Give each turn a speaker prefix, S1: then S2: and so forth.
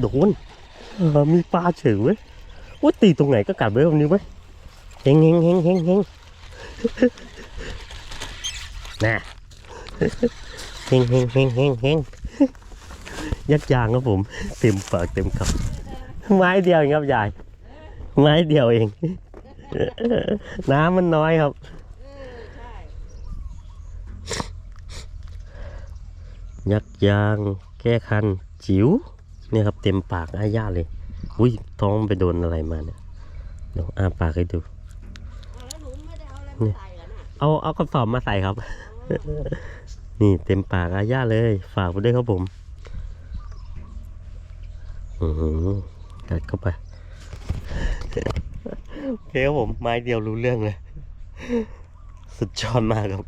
S1: โดนมีปลาเฉยเว้ยโอ้ตีตรงไหนก็กัดไว้แบบนี้เว้ยเฮงเฮงเฮงเฮงเฮงน่ะเฮงเฮงเฮงเฮงเฮงยัดยางครับผม เต็มปากเต็มคำไม้เดียวเองครับยาย ไม้เดียวเอง น้ำมันน้อยครับยักยาง แก้คันจิ๋ว เนี่ยครับเต็มปากอาญาเลย อุ้ยท้องไปโดนอะไรมาเนี่ยเดี๋ยวอ้าปากให้ดู
S2: แล้วหนูไม่ได้
S1: เอาเอากระสอบมาใส่ครับ นี่เต็มปากอาญาเลย ฝากไปด้วยครับผมอือหือกัดเข้าไปโอเคครับผมไม้เดียวรู้เรื่องเลย สุดยอดมากครับ